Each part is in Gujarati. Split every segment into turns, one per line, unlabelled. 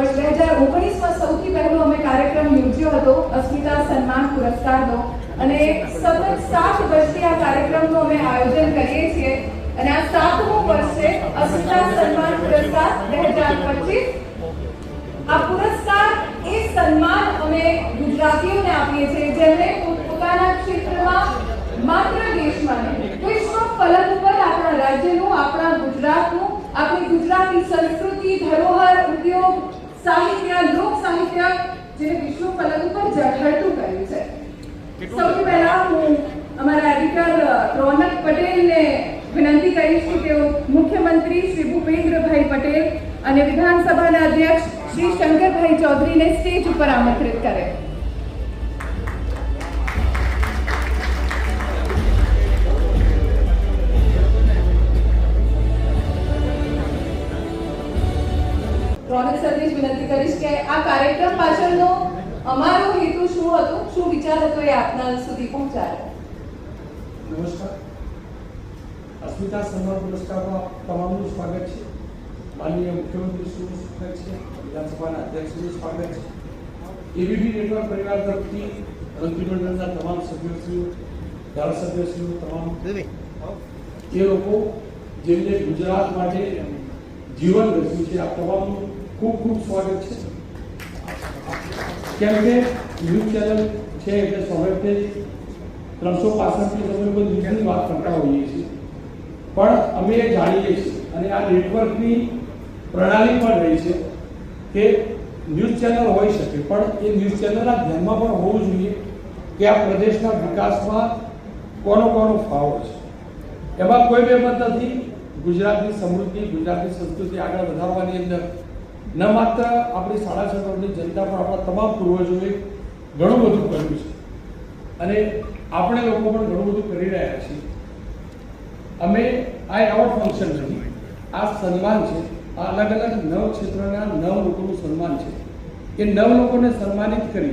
વર્ષ બે હજાર ઓગણીસમાં સૌથી પહેલો અમે કાર્યક્રમ યોજ્યો હતો, અસ્મિતા સન્માન પુરસ્કારનો. અને સતત સાત વર્ષથી આ કાર્યક્રમનું અમે આયોજન કરીએ છીએ. અને આ સાતમું વર્ષ છે અસ્મિતા સન્માન પુરસ્કાર બે હજાર પચીસ. આ પુરસ્કાર એ સન્માન અમે ગુજરાતીઓને આપીએ છીએ જેમણે પોતાના ક્ષેત્રમાં માત્ર દેશમાં વિશ્વ ફલક ઉપર આપણા રાજ્યનું, આપણા ગુજરાતનું, આપણી ગુજરાતી સંસ્કૃતિ, ધરોહર, ઉદ્યોગ સાહિત્ય લોક સાહિત્ય જે વિશ્વ પલંગ પર ઝળહળતું કર્યું છે. સૌથી પહેલા હું અમારા એડિટર રોનક પટેલને વિનંતી કરીશ કે તેઓ મુખ્યમંત્રી શ્રી ભૂપેન્દ્રભાઈ પટેલ અને વિધાનસભાના અધ્યક્ષ શ્રી શંકરભાઈ ચૌધરીને સ્ટેજ ઉપર આમંત્રિત કરે. કરીશ કે આ કાર્યક્રમ પાછળનો અમારો હેતુ શું હતો? શું વિચાર હતો એ આપના સુધી પહોંચાડે
નમસ્કાર. અસ્મિતા સન્માન પુરસ્કારમાં તમામનું સ્વાગત છે. માનનીય શું સ્વાગત છે. વિધાનસભાના અધ્યક્ષનું સ્વાગત છે. એબીપી નેટવર્ક પરિવાર તરફથી મંત્રીમંડળના તમામ સભ્યશ્રીઓ, ધારાસભ્યશ્રીઓ, તમામ તે લોકો જેમને ગુજરાત માટે જીવન રચ્યું છે, આ તમામનું ખૂબ ખૂબ સ્વાગત છે. કેમ કે ન્યૂઝ ચેનલ છે એટલે સ્વાભાવિક ત્રણસો પાસઠથી અમે લોકો ન્યૂઝની વાત કરતા હોઈએ છીએ. પણ અમે એ જાણીએ છીએ અને આ નેટવર્કની પ્રણાલી પણ રહી છે કે ન્યૂઝ ચેનલ હોઈ શકે, પણ એ ન્યૂઝ ચેનલના ધ્યાનમાં પણ હોવું જોઈએ કે આ પ્રદેશના વિકાસમાં કોનો કોનો ફાળો છે. એમાં કોઈ બેમત નથી. ગુજરાતની સમૃદ્ધિ, ગુજરાતની સંસ્કૃતિ આગળ વધારવાની અંદર ન માત્ર આપણી સાડા છ કરોડની જનતા પણ આપણા તમામ પૂર્વજોએ ઘણું બધું કર્યું છે. અને આપણે લોકો પણ ઘણું બધું કરી રહ્યા છીએ. અમે આ એવોર્ડ ફંક્શન નથી. આ સન્માન છે. આ અલગ અલગ નવ ક્ષેત્રના નવ લોકોનું સન્માન છે. કે નવ લોકોને સન્માનિત કરી.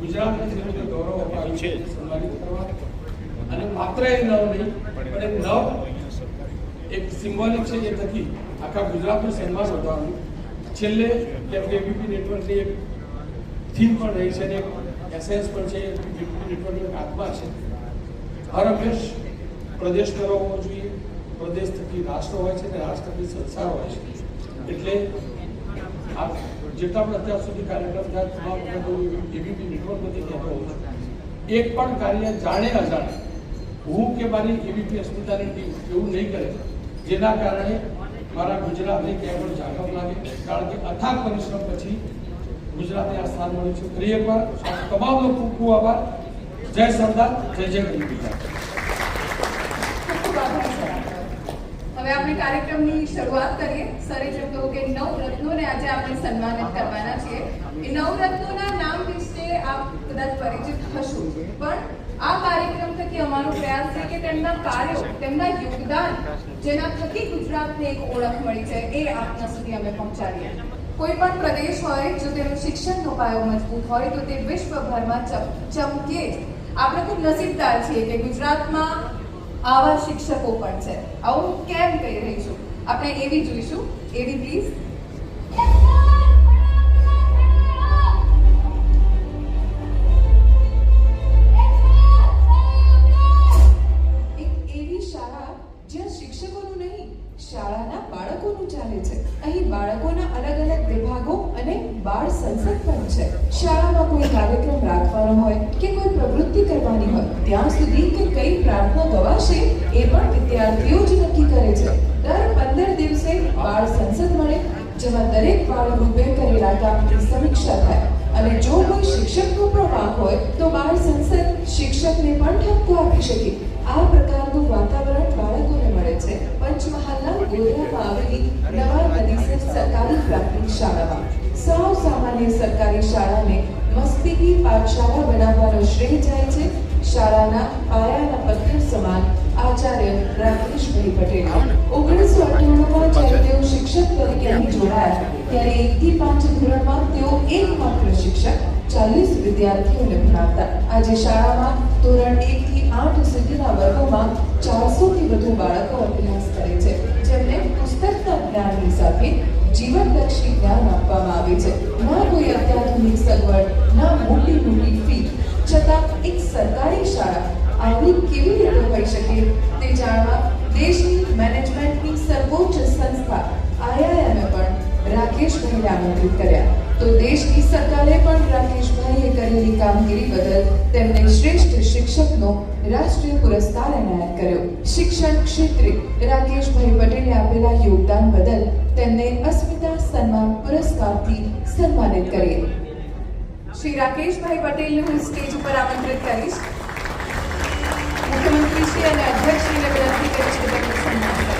ગુજરાતને ગૌરવ અપાવ્યું છે. સન્માનિત કરવા. અને માત્ર એ નવ નહીં, પણ નવ એક સિમ્બોલિક છે, એ થકી આખા ગુજરાતનું સન્માન વધવાનું છેલ્લે એબીપી નેટવર્કની એક થીમ પણ રહી છે અને એક એસેન્સ પણ છે એબીપી નેટવર્કનો આત્મા છે. હર હંમેશ પ્રદેશ કરો હોવો જોઈએ. પ્રદેશ થકી રાષ્ટ્ર હોય છે અને રાષ્ટ્ર થકી સંસાર હોય છે. એટલે આ જેટલા પણ અત્યાર સુધી કાર્યક્રમ થયા, તમામ વખત હું એબીપી નેટવર્કમાંથી કહેતો હોઉં છું. એક પણ કાર્ય જાણે અજાણે. હું કે મારી એબીપી અસ્મિતાની ટીમ એવું નહીં કરે. જેના કારણે મારા ગુજરાતને ક્યાંય પણ જાગમ લાગે. કારણ કે અથાગ પરિશ્રમ પછી ગુજરાતને આ સ્થાન મળ્યું છે. ફરી એકવાર આ તમામનો ખૂબ ખૂબ આભાર. જય સરદાર, જય જય ગરીબી
ખૂબ ખૂબ આભાર સર આપનો. હવે આપણે કાર્યક્રમની શરૂઆત કરીએ. સરે જેમ કહ્યું કે નવ રત્નોને આજે આપણે સન્માનિત કરવાના છીએ. એ નવ રત્નોના નામ વિશે આપ કદાચ પરિચિત હશો. પણ આ કાર્યક્રમ થકી અમારો પ્રયાસ છે કે તેમના કાર્યો, તેમના યોગદાન જેના થકી ગુજરાતને એક ઓળખ મળી છે એ આપના સુધી અમે પહોંચાડીએ. કોઈ પણ પ્રદેશ હોય જો તેનો શિક્ષણનો પાયો મજબૂત હોય તો તે વિશ્વભરમાં ચમ- ચમકે આપણે ખૂબ નસીબદાર છીએ કે ગુજરાતમાં આવા શિક્ષકો પણ છે. આવું કેમ કહી રહી છું? આપણે એવી જોઈશું. એવી પ્લીઝ
ચાલે છે. અહીં બાળકોના અલગ અલગ વિભાગો અને બાળ સંસદ પણ છે. શાળામાં કોઈ કાર્યક્રમ રાખવાનો હોય કે કોઈ પ્રવૃત્તિ કરવાની હોય, ત્યાં સુધી કે કઈ પ્રાર્થના ગવાશે એ પણ વિદ્યાર્થીઓ જ નક્કી કરે છે. દર પંદર દિવસે બાળ સંસદ મળે, જેમાં દરેક બાળ રૂપે કરેલા કામની સમીક્ષા થાય. અને જો કોઈ શિક્ષકનો પણ વાંક હોય, તો બાળ સંસદ શિક્ષકને પણ ઠપકો આપી શકે. આ પ્રકારનું વાતાવરણ બાળકોને મળે છે. પંચમહાલના ગોધરામાં આવેલી નવા નદીસર સરકારી પ્રાથમિક શાળામાં સૌ સામાન્ય સરકારી શાળાને મસ્તીની પાઠશાળા બનાવવાનો શ્રેય જાય છે. શાળાના પાયાના પથ્થર સમાન આચાર્ય રાકેશભાઈ પટેલ. ઓગણીસો અઠ્ઠાણુંમાં જ્યારે તેઓ શિક્ષક તરીકે અહીં જોડાયા ત્યારે એકથી પાંચ ધોરણમાં તેઓ એકમાત્ર શિક્ષક, ચાલીસ વિદ્યાર્થીઓને ભણાવતા. આજે શાળામાં ધોરણ એક થી આઠ જીવનલક્ષી જ્ઞાન આપવામાં આવે છે. ના કોઈ અત્યાધુનિક સગવડ, ના મોટી મોટી ફી છતાં એક સરકારી શાળા આવી કેવી રીતે હોઈ શકે તે જાણવા દેશની મેનેજમેન્ટની સર્વોચ્ચ સંસ્થા આઈઆઈએમે પણ રાકેશભાઈને આમંત્રિત કર્યા. તો દેશની સરકારે પણ રાકેશભાઈએ કરેલી કામગીરી બદલ તેમને શ્રેષ્ઠ શિક્ષકનો રાષ્ટ્રીય પુરસ્કાર એનાયત કર્યો. શિક્ષણ ક્ષેત્રે રાકેશભાઈ પટેલે આપેલા યોગદાન બદલ તેમને અસ્મિતા સન્માન પુરસ્કારથી સન્માનિત કરીએ.
શ્રી રાકેશભાઈ પટેલને હું સ્ટેજ ઉપર આમંત્રિત કરીશ. મુખ્યમંત્રી શ્રી અને અધ્યક્ષ શ્રીને વિનંતી કરીશ કે તેમને સન્માન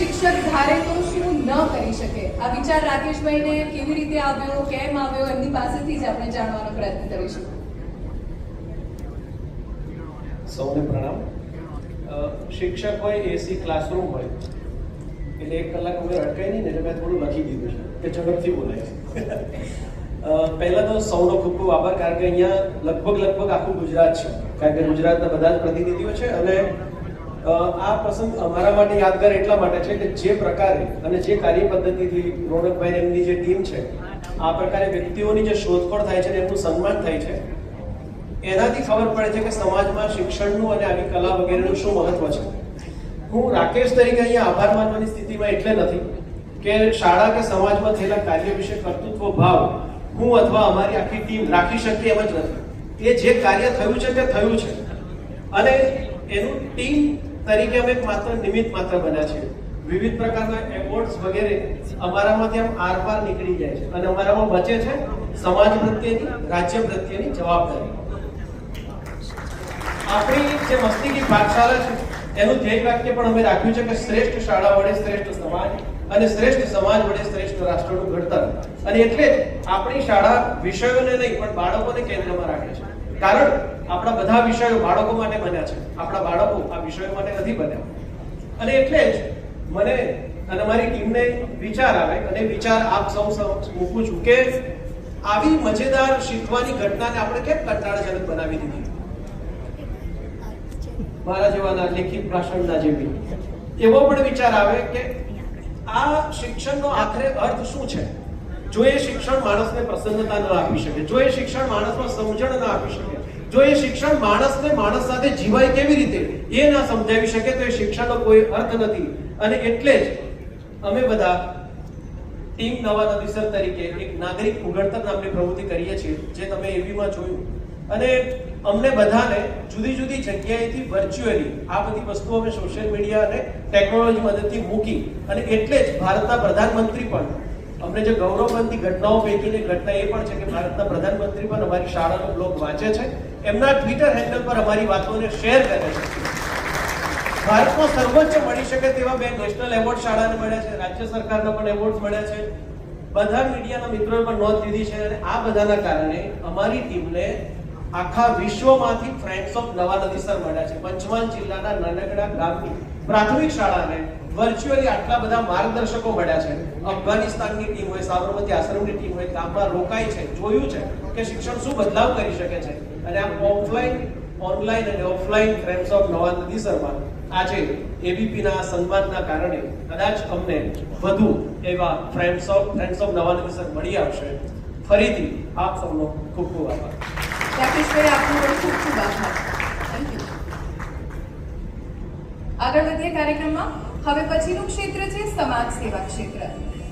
શિક્ષક ધારે તો શું ન કરી શકે? આ વિચાર રાકેશભાઈને કેવી રીતે આવ્યો, કેમ આવ્યો, એમની પાસેથી જ આપણે જાણવાનો પ્રયત્ન કરીશું.
સૌને પ્રણામ. શિક્ષક હોય એસી ક્લાસરૂમ હોય, એટલે એક કલાક વગર અટકાય નહીં ને એટલે મેં થોડું લખી દીધું છે, કે ઝડપથી બોલાય પહેલાં તો સૌનો ખૂબ ખૂબ આભાર, કારણ કે અહીંયા લગભગ લગભગ આખું ગુજરાત છે. કારણ કે ગુજરાતના બધા જ પ્રતિનિધિઓ છે અને આ પ્રસંગ અમારા માટે યાદગાર એટલા માટે છે કે જે પ્રકારે અને જે કાર્ય પદ્ધતિથી રોનકભાઈ એમની જે ટીમ છે, આ પ્રકારે વ્યક્તિઓની જે શોધખોળ થાય છે એમનું સન્માન થાય છે, એનાથી ખબર પડે છે કે સમાજમાં શિક્ષણનું અને આવી કલા વગેરેનું શું મહત્વ છે. હું રાકેશ તરીકે અહીંયા આભાર માનવાની સ્થિતિમાં એટલે નથી કે શાળા કે સમાજમાં થયેલા કાર્ય વિશે કર્તૃત્વ ભાવ હું અથવા અમારી આખી ટીમ રાખી શકીએ એમ જ નથી. એ જે કાર્ય થયું છે તે થયું છે. અને એનું ટીમ તરીકે અમે માત્ર નિમિત્ત માત્ર બન્યા છીએ. વિવિધ પ્રકારના એવોર્ડ્સ વગેરે અમારામાંથી આમ આરપાર નીકળી જાય છે અને અમારામાં બચે છે સમાજ પ્રત્યેની, રાજ્ય પ્રત્યેની જવાબદારી. આપણી જે મસ્તીકી પાઠશાળા છે, એનું ધ્યેય વાક્ય પણ અમે રાખ્યું છે કે શ્રેષ્ઠ શાળા વડે શ્રેષ્ઠ સમાજ અને શ્રેષ્ઠ સમાજ વડે શ્રેષ્ઠ રાષ્ટ્રનું ઘડતર. અને એટલે જ આપણી શાળા વિષયોને નહીં, પણ બાળકોને કેન્દ્રમાં રાખે છે. કારણ આપણા બધા વિષયો બાળકો માટે બન્યા છે. આપણા બાળકો આ વિષયો માટે નથી બન્યા. અને એટલે જ મને અને મારી ટીમને વિચાર આવે અને વિચાર આપ સૌ મૂકું છું કે આવી મજેદાર શીખવાની ઘટનાને આપણે કેમ કંટાળાજનક બનાવી દીધી? મારા જેવાના લેખિત ભાષણના જેવી. એવો પણ વિચાર આવે કે આ શિક્ષણનો આખરે અર્થ શું છે? જો એ શિક્ષણ માણસને પ્રસન્નતા ન આપી શકે, જો એ શિક્ષણ માણસમાં સમજણ ન આપી શકે, જો એ શિક્ષણ માણસને માણસ સાથે જીવાય કેવી રીતે, એ ના સમજાવી શકે, તો એ શિક્ષણનો કોઈ અર્થ નથી. અને એટલે જ અમે બધા ટીમ નવા નદીસર તરીકે એક નાગરિક ઉગડતર નામની પ્રવૃત્તિ કરીએ છીએ, જે તમે એવીમાં જોયું. અને અમને બધાને જુદી જુદી જગ્યાએથી વર્ચ્યુઅલી આ બધી વસ્તુઓ અમે સોશિયલ મીડિયા અને ટેકનોલોજી મદદથી મૂકી. અને એટલે જ ભારતના પ્રધાનમંત્રી પણ અમને જે ગૌરવવંતી ઘટનાઓ પૈકીની ઘટના એ પણ છે કે ભારતના પ્રધાનમંત્રી પણ અમારી શાળાનો બ્લોગ વાંચે છે. એમના ટ્વિટર હેન્ડલ પર અમારી વાતોને શેર કરે છે. ભારતમાં સર્વોચ્ચ મળી શકે તેવા બે નેશનલ એવોર્ડ શાળાને મળ્યા છે. રાજ્ય સરકારના પણ એવોર્ડ મળ્યા છે. બધા મીડિયાના મિત્રોએ પણ નોંધ લીધી છે અને આ બધાના કારણે અમારી ટીમને આખા વિશ્વમાંથી ફ્રેન્ડ્સ ઓફ નવા નદીસર મળ્યા છે. પંચમહાલ જિલ્લાના નાનકડા ગામની પ્રાથમિક શાળાને વર્ચ્યુઅલી આટલા બધા માર્ગદર્શકો મળ્યા છે. અફઘાનિસ્તાનની ટીમ હોય સાબરમતી આશ્રમની ટીમ હોય ગામમાં રોકાઈ છે, જોયું છે કે શિક્ષણ શું બદલાવ કરી શકે છે. અને આ ઓફલાઈન ઓનલાઈન અને ઓફલાઈન ફ્રેન્ડ્સ ઓફ નવા નદીસરમાં આજે એબીપીના સન્માનના કારણે કદાચ અમને વધુ એવા ફ્રેન્ડ્સ ઓફ ફ્રેન્ડ્સ ઓફ નવા નદીસર મળી આવશે. ફરીથી આપ સૌનો ખૂબ ખૂબ આભાર.
ખૂબ ખૂબ આભાર. આગળ વધીએ કાર્યક્રમમાં? હવે પછીનું ક્ષેત્ર છે સમાજ સેવા ક્ષેત્ર.